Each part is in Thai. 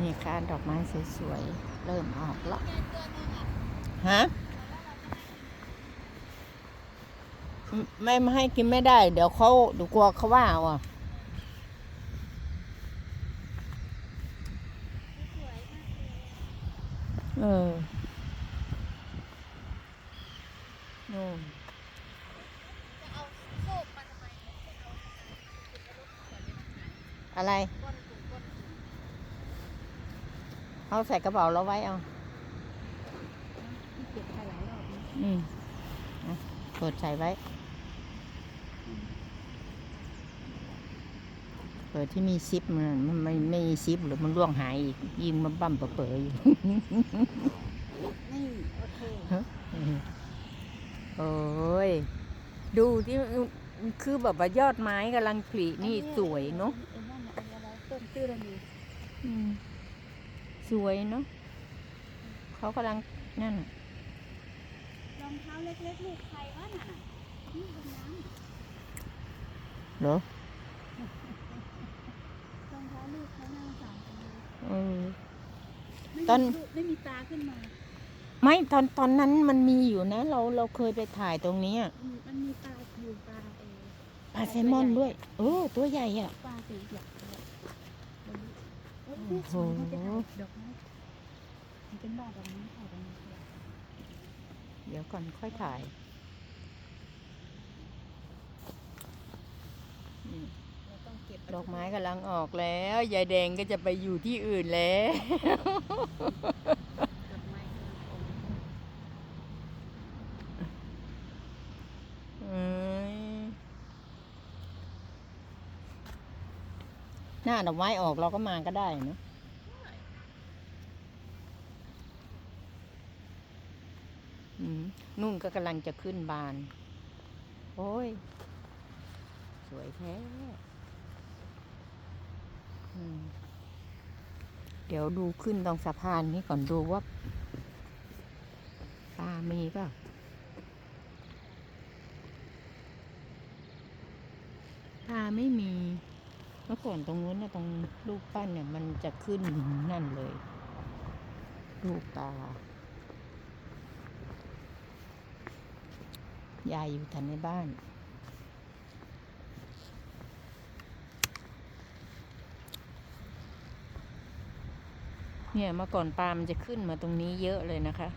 นี่ค่ะดอกไม้สวยๆ เริ่มออกแล้วฮะไม่ไม่ให้กินไม่ได้ เดี๋ยวเขาเดี๋ยวกลัวเขาว่าเอาอะเออนู่นจะเอาโคกมาทำไมไม่เอาอะไร ก้อนถุงก้อนถุง เอาใส่กระเป๋าแล้วไว้เอาที่เก็บไปหลายรอบแล้วอืมอะเปิดใส่ไว้ เปิดที่มีซิปมันมันไม่ไม่มีซิปหรือมันร่วงหายอีก ยิงมันบั่มเป๋อๆอยู่นี่โอเคโอ้ย ดูที่คือแบบว่ายอดไม้กำลังผลินี่สวยเนาะเอ็นนั่นน่ะอะไรอะไรต้นตื้อระมีอืม สวยเนาะเขากำลังนั่นรองเท้าเล็กๆลูกใครวะน่ะนี่บนน้ำเหรอรองเท้าลูกเขาหน้าสามจังเลยเออไม่ตอนมีลูกไม่มีตาขึ้นมา ไม่ตอนตอนนั้นมันมีอยู่นะ เราเราเคยไปถ่ายตรงเนี้ยอืมมันมีปลาอยู่ปลาเอปลาแซลมอนด้วย เออตัวใหญ่อะปลาสีเหลืองเลยโอ้ยนี่สวยเขาจะถ่ายดอกไม้มันเป็นดอกดอกไม้ถ่ายดอกไม้สวยเดี๋ยวก่อนค่อยถ่ายอืมเราต้องเก็บดอกไม้กำลังออกแล้ว ยายแดงก็จะไปอยู่ที่อื่นแล้ว ดอกไม้กำลังออก เอ้ย หน้าดอกไม้ออกเราก็มาก็ได้เนอะนุ่นก็กำลังจะขึ้นบาน โอ้ย สวยแท้เดี๋ยวดูขึ้นตรงสะพานนี้ก่อนดูว่าปลามีเปล่าปลาไม่มี เมื่อก่อนตรงนู้นนะตรงลูกปั้นเนี่ย มันจะขึ้นนั่นเลยลูกปลายายอยู่ทันในบ้านเนี่ยเมื่อก่อนปลามันจะขึ้นมาตรงนี้เยอะเลยนะคะ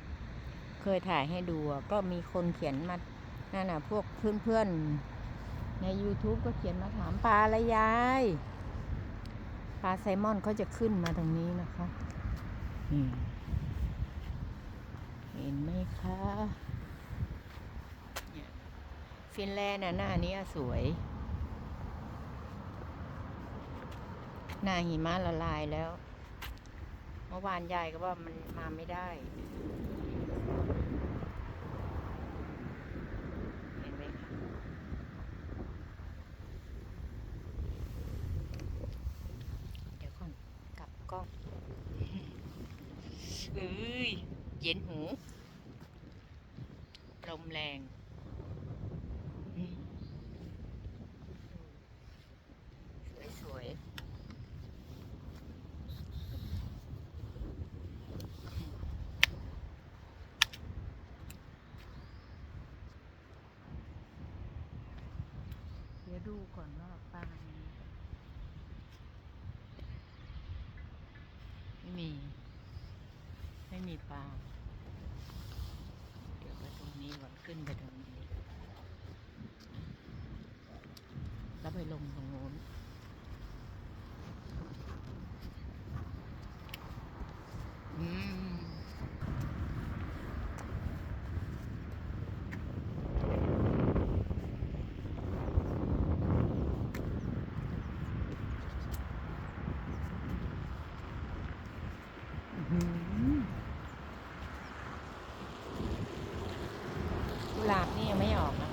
เคยถ่ายให้ดูก็มีคนเขียนมานั่นน่ะพวกเพื่อนๆ ใน YouTube ก็เขียนมาถามปลาอะไรยายปลาไซลมอนเขาจะขึ้นมาตรงนี้นะคะอืมเห็นไหมคะเนี่ยฟินแลนด์น่ะหน้านี้สวย หน้าหิมะละลายแล้ว เมื่อวานยายก็ว่ามันมาไม่ได้ เห็นไหมคะ เดี๋ยวก่อนกลับกล้องเอ้ย เย็นหู ลมแรง สวยๆเดี๋ยวดูก่อนว่าปลามีไม่มี ไม่มีปลา เดี๋ยวไปตรงนี้ก่อน ขึ้นไปตรงนี้แล้วไปลงตรงโน้น อืม อื้อหือกุห ลาบนี่ยังไม่ออกนะ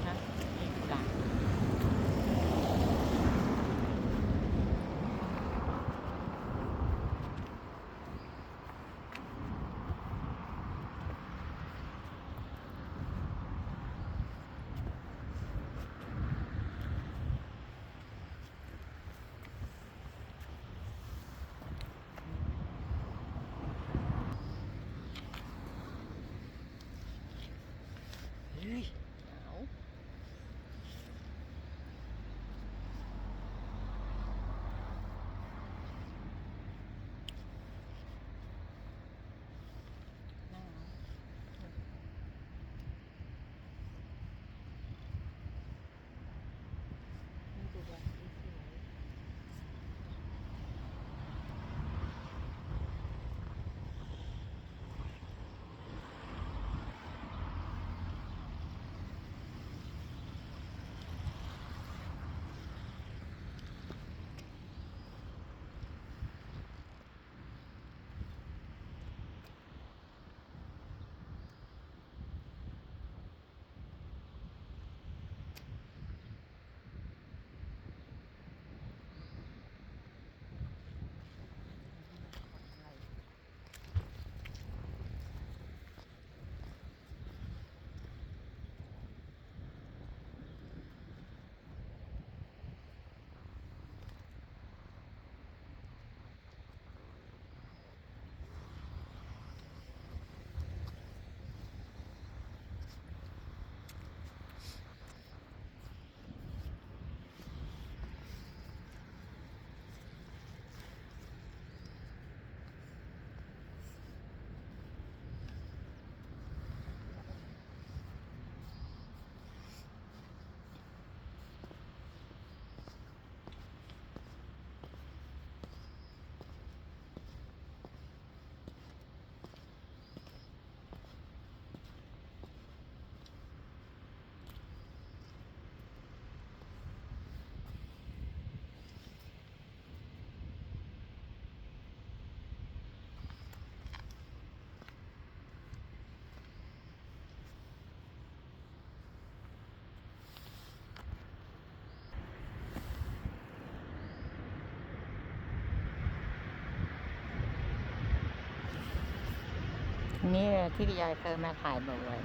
ที่ยายเคยมาถ่ายบ่อย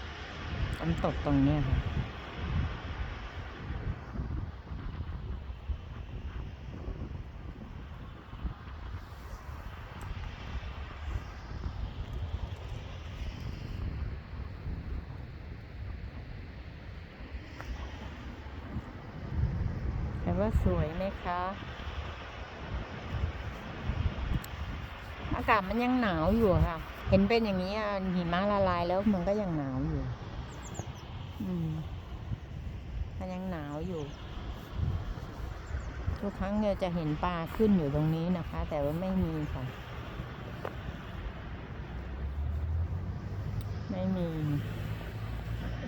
ๆน้ำตกตรงเนี้ยค่ะแต่ว่าสวยไหมคะ อากาศมันยังหนาวอยู่ค่ะ เห็นเป็นอย่างนี้หิมะละลายแล้วมันก็ยังหนาวอยู่ อืม มันยังหนาวอยู่ ทุกครั้งเนี่ยจะเห็นปลาขึ้นอยู่ตรงนี้นะคะ แต่ว่าไม่มีค่ะ ไม่มี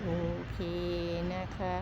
โอเคนะคะ